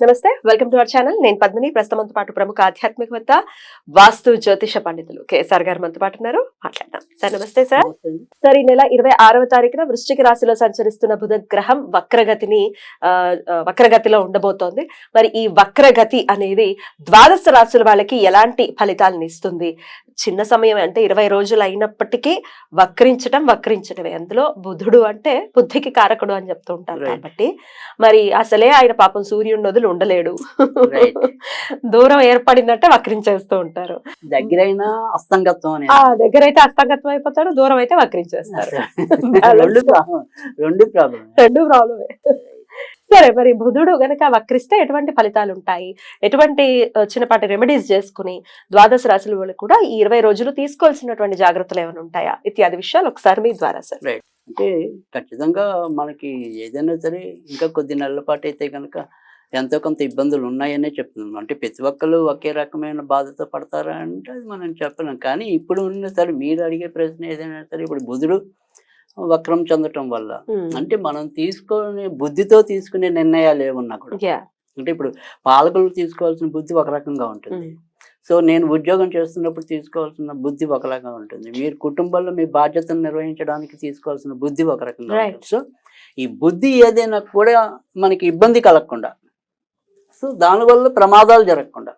నమస్తే welcome to our channel. నేను పద్మిని. ప్రస్తుతంతో పాటు ప్రముఖ ఆధ్యాత్మికవేత్త వాస్తు జ్యోతిష పండితులు కేఎస్ఆర్ గారు మనతో పాటు ఉన్నారు. మాట్లాడదాం. సార్ నమస్తే సార్. సార్ ఈ నెల ఇరవై ఆరవ తారీఖున వృశ్చిక రాశిలో సంచరిస్తున్న బుధ గ్రహం వక్రగతిని వక్రగతిలో ఉండబోతోంది. మరి ఈ వక్రగతి అనేది ద్వాదశ రాశుల వాళ్ళకి ఎలాంటి ఫలితాలను ఇస్తుంది? చిన్న సమయం అంటే ఇరవై రోజులు అయినప్పటికీ వక్రించడం వక్రించడమే అందులో బుధుడు అంటే బుద్ధికి కారకుడు అని చెప్తూ ఉంటారు. కాబట్టి మరి అసలే ఆయన పాపం సూర్యుడిని వదిలి ఉండలేడు. దూరం ఏర్పడిందంటే వక్రించేస్తూ ఉంటారు. దగ్గరైన అస్తంగత్వం దగ్గర అయితే అస్తగత్వం అయిపోతాడు దూరం అయితే వక్రించేస్తారు. రెండు ప్రాబ్లం రెండు ప్రాబ్లమే. సరే మరి బుధుడు గనక వక్రిస్తే ఎటువంటి ఫలితాలు ఉంటాయి ఎటువంటి చిన్నపాటి రెమెడీస్ చేసుకుని ద్వాదశ రాశుల వాళ్ళు కూడా ఈ ఇరవై రోజులు తీసుకోవాల్సినటువంటి జాగ్రత్తలు ఏమైనా ఉంటాయా? ఇత్యాది విషయాలు ఒకసారి మీ ద్వారా సార్. అంటే ఖచ్చితంగా మనకి ఏదైనా సరే ఇంకా కొద్ది నెలల పాటు అయితే కనుక ఎంతో కొంత ఇబ్బందులు ఉన్నాయనే చెప్తున్నాం. అంటే ప్రతి ఒక్కరు ఒకే రకమైన బాధతో పడతారా అంటే అది మనం చెప్పలేం. కానీ ఇప్పుడు ఉన్న సరే మీరు అడిగే ప్రశ్న ఏదైనా సరే ఇప్పుడు బుధుడు వక్రం చెందటం వల్ల అంటే మనం తీసుకునే బుద్ధితో తీసుకునే నిర్ణయాలు ఏమున్నా కూడా. అంటే ఇప్పుడు పాలకులు తీసుకోవాల్సిన బుద్ధి ఒక రకంగా ఉంటుంది. సో నేను ఉద్యోగం చేస్తున్నప్పుడు తీసుకోవాల్సిన బుద్ధి ఒక రకంగా ఉంటుంది మీరు కుటుంబంలో మీ బాధ్యతను నిర్వహించడానికి తీసుకోవాల్సిన బుద్ధి ఒక రకంగా. ఉంటుంది సో ఈ బుద్ధి ఏదైనా కూడా మనకి ఇబ్బంది కలగకుండా సో దానివల్ల ప్రమాదాలు జరగకుండా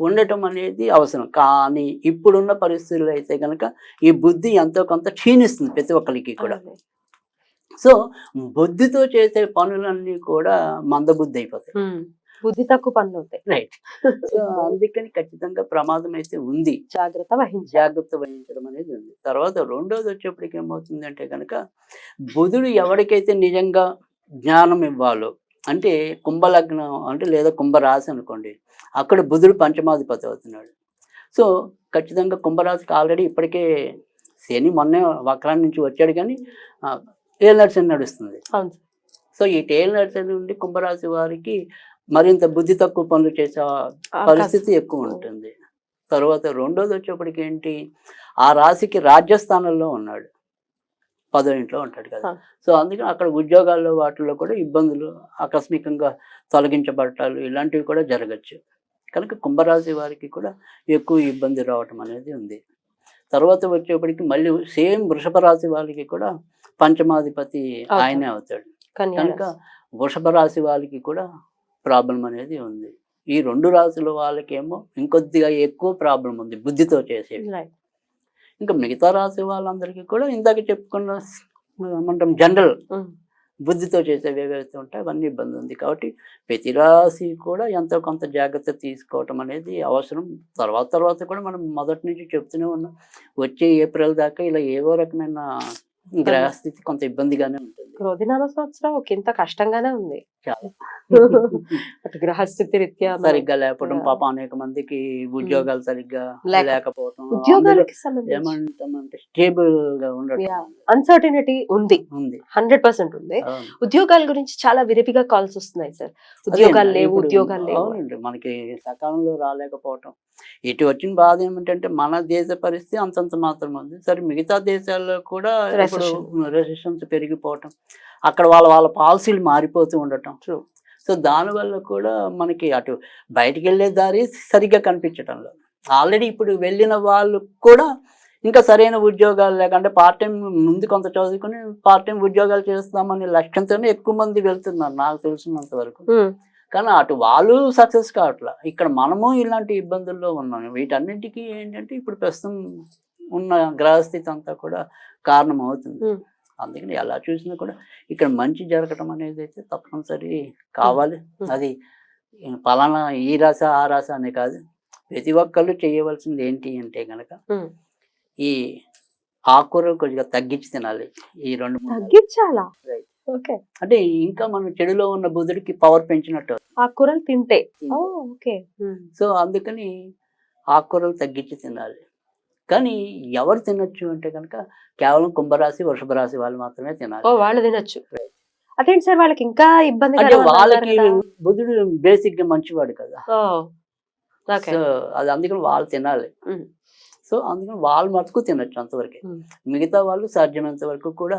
ఉండటం అనేది అవసరం. కానీ ఇప్పుడున్న పరిస్థితుల్లో అయితే కనుక ఈ బుద్ధి ఎంతో కొంత క్షీణిస్తుంది ప్రతి ఒక్కరికి కూడా. సో బుద్ధితో చేసే పనులన్నీ కూడా మందబుద్ధి అయిపోతాయి. బుద్ధి తక్కువ పనులు అవుతాయి. రైట్ సో అందుకని ఖచ్చితంగా ప్రమాదం అయితే ఉంది. జాగ్రత్త వహించాలి. జాగ్రత్త వహించడం అనేది ఉంది. తర్వాత రెండోది వచ్చేప్పటికి ఏమవుతుంది అంటే కనుక బుధుడు ఎవరికైతే నిజంగా జ్ఞానం ఇవ్వాలో అంటే కుంభలగ్నం అంటే లేదా కుంభరాశి అనుకోండి అక్కడ బుధుడు పంచమాధిపతి అవుతున్నాడు సో ఖచ్చితంగా కుంభరాశికి ఆల్రెడీ ఇప్పటికే శని మొన్నే వక్రాన్ని నుంచి వచ్చాడు కానీ టేల్ నర్సరీ నడుస్తుంది. సో ఈ టేల్ నర్సరీ నుండి కుంభరాశి వారికి మరింత బుద్ధి తక్కువ పనులు చేసే. పరిస్థితి ఎక్కువ ఉంటుంది తర్వాత రెండోది వచ్చేప్పటికి ఏంటి ఆ రాశికి రాజ్యస్థానంలో ఉన్నాడు పదో ఇంట్లో ఉంటాడు కదా. సో అందుకని అక్కడ ఉద్యోగాల్లో వాటిల్లో కూడా ఇబ్బందులు ఆకస్మికంగా తొలగించబడటాలు ఇలాంటివి కూడా జరగచ్చు కనుక కుంభరాశి వారికి కూడా ఎక్కువ ఇబ్బంది రావటం అనేది ఉంది తర్వాత వచ్చేప్పటికి మళ్ళీ సేమ్ వృషభ రాశి వాళ్ళకి కూడా పంచమాధిపతి. ఆయనే అవుతాడు కనుక. వృషభ రాశి వాళ్ళకి కూడా ప్రాబ్లం అనేది ఉంది ఈ రెండు రాశుల వాళ్ళకేమో ఇంకొద్దిగా ఎక్కువ ప్రాబ్లం ఉంది బుద్ధితో చేసేవి Right. ఇంకా మిగతా రాశి వాళ్ళందరికీ కూడా ఇందాక చెప్పుకున్న ఏమంటాం జనరల్. బుద్ధితో చేసేవి ఏవైతే ఉంటాయో అవన్నీ ఇబ్బంది ఉంది. కాబట్టి ప్రతి రాశి కూడా ఎంతో కొంత జాగ్రత్త తీసుకోవటం అనేది అవసరం. తర్వాత తర్వాత కూడా మనం మొదటి నుంచి చెప్తూనే ఉన్నాం. వచ్చే ఏప్రిల్ దాకా ఇలా ఏవో రకమైన గ్రహస్థితి కొంత ఇబ్బందిగానే ఉంటుంది. క్రోధినామ సంవత్సరం ఒక ఇంత కష్టంగానే ఉంది. అటు గ్రహస్థితి రీత్యా సరిగ్గా లేకపోవడం. పాపం అనేక మందికి ఉద్యోగాలు సరిగ్గా లేక- లేకపోవడం ఉద్యోగాలకి ఏమంటామంటే స్టేబుల్గా Yeah. అన్సర్టినిటీ ఉంది. ఉంది. హండ్రెడ్ పర్సెంట్ ఉంది. ఉద్యోగాల గురించి చాలా విరివిగా కాల్స్ వస్తున్నాయి సార్. ఉద్యోగాలు లేవు ఉద్యోగాలు లేవు. మనకి సకాలంలో రాలేకపోవటం. ఇటు వచ్చిన బాధ ఏమిటంటే మన దేశ పరిస్థితి అంతంత మాత్రం ఉంది. సరే మిగతా దేశాల్లో కూడా ఇప్పుడు. రెసిస్టెన్స్ పెరిగిపోవటం అక్కడ వాళ్ళ వాళ్ళ పాలసీలు మారిపోతూ ఉండటం. సో దానివల్ల కూడా మనకి అటు బయటికి వెళ్ళే దారి సరిగ్గా కనిపించటం లేదు ఆల్రెడీ ఇప్పుడు వెళ్ళిన వాళ్ళు కూడా ఇంకా సరైన ఉద్యోగాలు లేకంటే పార్ట్ టైం ముందు కొంత చదువుకుని పార్ట్ టైం ఉద్యోగాలు చేస్తామనే లక్ష్యంతోనే ఎక్కువ మంది వెళ్తున్నారు నాకు తెలిసినంత వరకు ఉమ్. కానీ అటు వాళ్ళు సక్సెస్ కావట్లా ఇక్కడ మనము ఇలాంటి ఇబ్బందుల్లో ఉన్నాం వీటన్నిటికీ ఏంటంటే ఇప్పుడు ప్రస్తుతం ఉన్న గ్రహస్థితి అంతా కూడా కారణం అవుతుంది. అందుకని ఎలా చూసినా కూడా ఇక్కడ మంచి జరగటం అనేది అయితే తప్పనిసరి కావాలి. అది పలానా ఈ రాశ ఆ రాశ అనే కాదు ప్రతి ఒక్కళ్ళు చేయవలసింది ఏంటి అంటే గనక. ఈ ఆకుకూరలు కొద్దిగా తగ్గించి తినాలి ఈ రెండు. తగ్గించాలా. ఓకే అంటే ఇంకా మనం చెడులో ఉన్న బుధుడికి పవర్ పెంచినట్టు ఆ కూరలు తింటే ఓ తింటే. ఓకే సో అందుకని ఆకుకూరలు తగ్గించి తినాలి కానీ ఎవరు తినొచ్చు అంటే కనుక కేవలం కుంభరాశి వృషభ రాశి వాళ్ళు మాత్రమే తినాలి. వాళ్ళు తినొచ్చు. అదేంటి సార్ వాళ్ళకి ఇంకా ఇబ్బంది అంటే వాళ్ళకి బుధుడు బేసిక్గా మంచివాడు కదా. సో అది అందుకని వాళ్ళు తినాలి. సో అందుకని వాళ్ళు మటుకు తినొచ్చు అంతవరకే. మిగతా వాళ్ళు సాధ్యమైనంత వరకు కూడా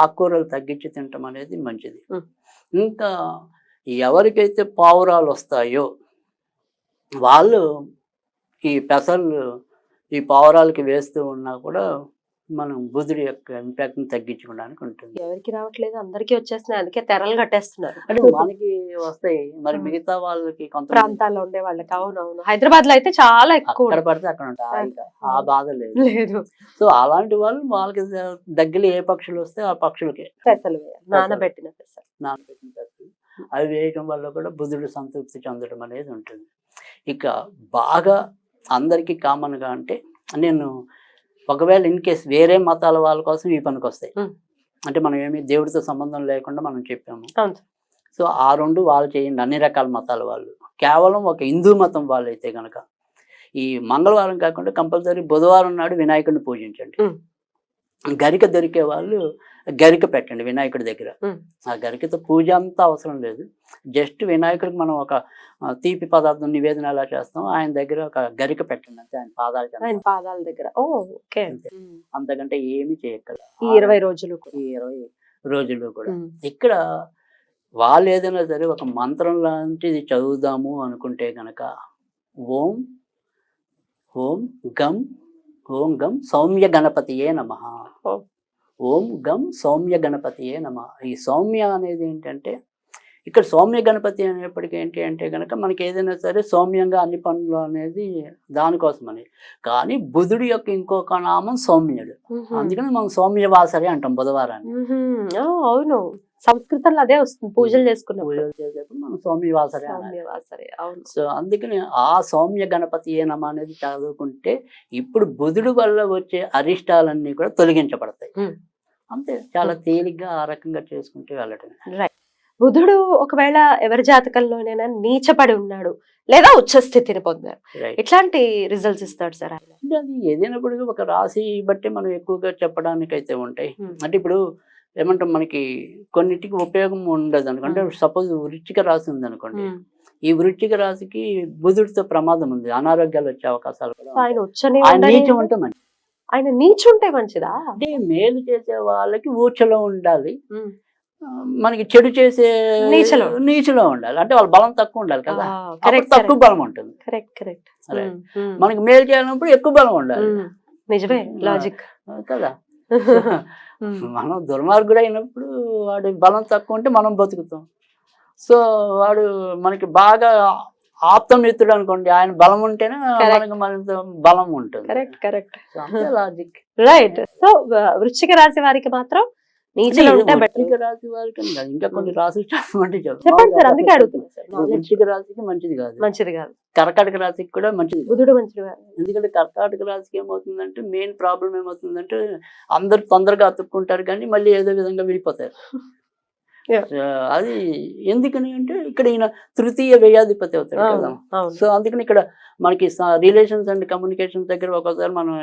ఆకుకూరలు తగ్గించి తినటం అనేది మంచిది. ఇంకా ఎవరికైతే పావురాలు వస్తాయో వాళ్ళు ఈ పెసలు ఈ పావురాలకి వేస్తూ ఉన్నా కూడా మనం బుధుడి యొక్క ఇంపాక్ట్ని తగ్గించుకోవడానికి ఉంటుంది. ఎవరికి రావట్లేదు అందరికీ వచ్చేస్తున్నాయి. అందుకే తెరలు కట్టేస్తున్నారు. అంటే మనకి వస్తాయి. మరి. మిగతా వాళ్ళకి కొంత ప్రాంతాల్లో ఉండే వాళ్ళకి. అవునవును. హైదరాబాద్లో అయితే చాలా ఎక్కువ అక్కడ పడితే అక్కడ ఉంటాయి. ఆ బాధ లేదు. లేదు. సో అలాంటి వాళ్ళు వాళ్ళకి దగ్గర ఏ పక్షులు వస్తే ఆ పక్షులకి. పెసలు. నానబెట్టిన పెసలు. నానబెట్టిన పెసలు. అవి వేయటం వల్ల కూడా బుధుడు సంతృప్తి చెందడం అనేది ఉంటుంది. ఇక బాగా అందరికీ కామన్గా అంటే నేను ఒకవేళ ఇన్ కేస్ వేరే మతాల వాళ్ళ కోసం ఈ పనికి వస్తాయి. అంటే మనం ఏమి దేవుడితో సంబంధం లేకుండా మనం చెప్పాము. సో ఆ రెండు వాళ్ళు చేయండి అన్ని రకాల మతాల వాళ్ళు కేవలం ఒక హిందూ మతం వాళ్ళు అయితే కనుక ఈ మంగళవారం కాకుండా కంపల్సరీ బుధవారం నాడు వినాయకుడిని పూజించండి. గరిక దొరికే వాళ్ళు గరిక పెట్టండి వినాయకుడి దగ్గర. ఆ గరికతో పూజ అంతా అవసరం లేదు జస్ట్ వినాయకుడికి మనం ఒక తీపి పదార్థం నివేదన ఎలా చేస్తాం ఆయన దగ్గర ఒక గరిక పెట్టండి అంతే ఆయన పాదాల. ఆయన పాదాల దగ్గర ఓకే అంతే. అంతకంటే ఏమి చేయక్కల ఈ ఇరవై రోజులు ఇరవై రోజులు కూడా. ఇక్కడ వాళ్ళు ఏదైనా సరే ఒక మంత్రం లాంటిది చదువుదాము అనుకుంటే గనక ఓం ఓం గం ఓం గం సౌమ్య గణపతియే నమ. ఓ. గం సౌమ్య గణపతియే నమ. ఈ సౌమ్య అనేది ఏంటంటే ఇక్కడ సౌమ్య గణపతి అనేప్పటికీ ఏంటి అంటే కనుక మనకి ఏదైనా సరే సౌమ్యంగా అన్ని పనులు అనేది దానికోసమని. కానీ బుధుడి యొక్క ఇంకొక నామం సౌమ్యుడు. అందుకని మనం సౌమ్యవాసరి అంటాం బుధవారాన్ని. అవును. సంస్కృతంలో అదే వస్తుంది. పూజలు చేసుకున్నప్పుడు పూజలు చేసేప్పుడు మనం సౌమ్యవాసరి సౌమ్యవాసరే, అవును. సో అందుకని ఆ సౌమ్య గణపతి ఏ నమ అనేది చదువుకుంటే ఇప్పుడు బుధుడు వల్ల వచ్చే అరిష్టాలన్నీ కూడా తొలగించబడతాయి. అంతే చాలా తేలిగ్గా ఆ రకంగా చేసుకుంటూ వెళ్ళటం రైట్ బుధుడు ఒకవేళ ఎవరి జాతకంలోనైనా నీచపడి ఉన్నాడు లేదా ఉచ్చ స్థితిని పొందారు ఎట్లాంటి రిజల్ట్స్ ఇస్తాడు సార్ అంటే అది ఏదైనప్పుడు ఒక రాశి బట్టి మనం ఎక్కువగా చెప్పడానికి అయితే ఉంటాయి. అంటే ఇప్పుడు ఏమంటాం మనకి కొన్నిటికి ఉపయోగం ఉండదు అనుకోండి. సపోజ్ వృచ్చిక రాశి ఉంది అనుకోండి. ఈ వృచ్చిక రాశికి బుధుడితో ప్రమాదం ఉంది. అనారోగ్యాలు వచ్చే అవకాశాలు నీచం ఉంటే ఆయన నీచుంటే మంచిదా? అంటే మేలు చేసే వాళ్ళకి ఊచలో ఉండాలి. మనకి చెడు చేసే నీచలో. నీచలో ఉండాలి. అంటే వాళ్ళ బలం తక్కువ ఉండాలి కదా. తక్కువ బలం ఉంటుంది. Correct correct. మనకి మేలు చేయాలన్నప్పుడు ఎక్కువ బలం ఉండాలి. నిజమే. లాజిక్ కదా. మనం దుర్మార్గుడు అయినప్పుడు వాడి బలం తక్కువ ఉంటే మనం బతుకుతాం. సో వాడు మనకి బాగా ఆప్తమిత్రుడు అనుకోండి ఆయన బలం ఉంటేనే. మనకి మరింత బలం ఉంటుంది. Correct correct logic right so వృశ్చిక రాశి వారికి మాత్రం నీచలు ఉంటే బెటర్. వృశ్చిక రాశి వారికి అని కాదు. ఇంకా కొన్ని రాశులు. చెప్పండి సార్ అందుకే వృశ్చిక రాశికి మంచిది కాదు. మంచిది కాదు. కర్కాటక రాశికి కూడా మంచిది. బుధుడు మంచిది ఎందుకంటే కర్కాటక రాశికి ఏమవుతుందంటే మెయిన్ ప్రాబ్లం ఏమవుతుందంటే అందరు తొందరగా అతుక్కుంటారు కానీ మళ్ళీ ఏదో విధంగా. So, అది ఎందుకని అంటే ఇక్కడ ఈయన తృతీయ వ్యయాధిపతి అవుతాడు కదా. సో అందుకని ఇక్కడ మనకి రిలేషన్స్ అండ్ కమ్యూనికేషన్ దగ్గర ఒకసారి మనం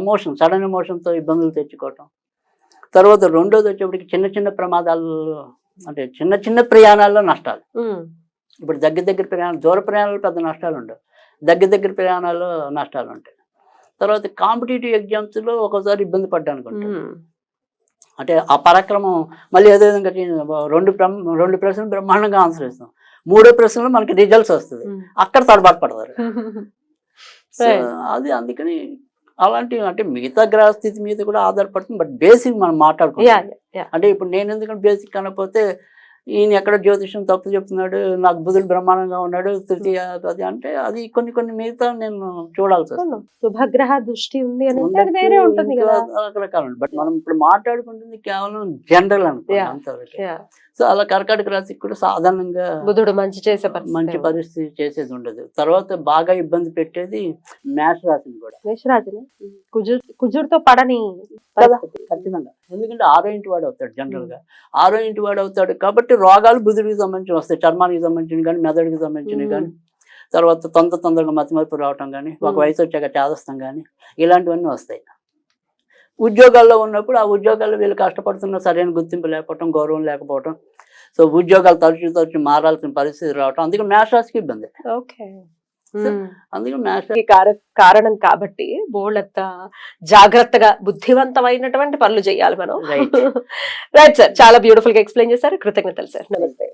ఎమోషన్ సడన్ ఎమోషన్తో ఇబ్బందులు తెచ్చుకోవటం. తర్వాత రెండోది వచ్చేప్పటికి చిన్న చిన్న ప్రమాదాలు అంటే చిన్న చిన్న ప్రయాణాల్లో నష్టాలు. ఇప్పుడు దగ్గర దగ్గర ప్రయాణాలు దూర ప్రయాణాలు పెద్ద నష్టాలు ఉండవు దగ్గర దగ్గర ప్రయాణాల్లో నష్టాలు ఉంటాయి తర్వాత కాంపిటేటివ్ ఎగ్జామ్స్లో ఒకసారి ఇబ్బంది పడ్డాను. అంటే ఆ పరాక్రమం మళ్ళీ ఏదో విధంగా రెండు రెండు ప్రశ్నలు బ్రహ్మాండంగా ఆన్సర్ ఇస్తాం మూడో ప్రశ్నలో మనకి రిజల్ట్స్ వస్తుంది. అక్కడ తడబాటు పడతారు. అది అందుకని అలాంటి అంటే మిగతా గ్రహ స్థితి మీద కూడా ఆధారపడుతుంది బట్ బేసిక్ మనం మాట్లాడుకుంటాం అంటే ఇప్పుడు నేను ఎందుకంటే బేసిక్ అనకపోతే ఈయన ఎక్కడ జ్యోతిషం తప్పు చెప్తున్నాడు నాకు బుధుడు బ్రహ్మాండంగా ఉన్నాడు తృతీయ అది అంటే అది కొన్ని కొన్ని మిగతా నేను చూడాల్సి వస్తుంది. శుభగ్రహ దృష్టి ఉంది రకరకాలు బట్ మనం ఇప్పుడు మాట్లాడుకుంటుంది కేవలం జనరల్ అనుకో. అంతవరకు. సో అలా కర్కాటక రాశికి కూడా సాధారణంగా బుధుడు మంచి చేసే మంచి పరిస్థితి. చేసేది ఉండదు. తర్వాత బాగా ఇబ్బంది పెట్టేది మేష రాశిని కూడా. మేషరాజుని కుజుర్ కుజుర్తో పడని. ఖచ్చితంగా. ఎందుకంటే ఆరో ఇంటి వాడు అవుతాడు జనరల్గా ఆరో ఇంటి వాడు అవుతాడు కాబట్టి రోగాలు బుధుడికి సంబంధించి వస్తాయి. చర్మానికి సంబంధించిన కానీ మెదడుకి సంబంధించినవి కానీ తర్వాత తొందర తొందరగా మతిమరుపు రావటం కానీ ఒక. వయసు వచ్చాక చేదస్తాం కానీ ఇలాంటివన్నీ వస్తాయి. ఉద్యోగాల్లో ఉన్నప్పుడు ఆ ఉద్యోగాల్లో వీళ్ళు కష్టపడుతున్న సరైన గుర్తింపు లేకపోవటం గౌరవం లేకపోవటం. సో ఉద్యోగాలు తరచు తరచు మారాల్సిన పరిస్థితి రావటం. అందుకే మేషరాశికి ఇబ్బంది. ఓకే. అందుకే కార- కారణం కాబట్టి బోళ్ళంత జాగ్రత్తగా బుద్ధివంతమైనటువంటి పనులు చేయాలి మనం. రైట్ సార్ చాలా బ్యూటిఫుల్గా ఎక్స్ప్లెయిన్ చేశారు. కృతజ్ఞతలు సార్ నమస్తే.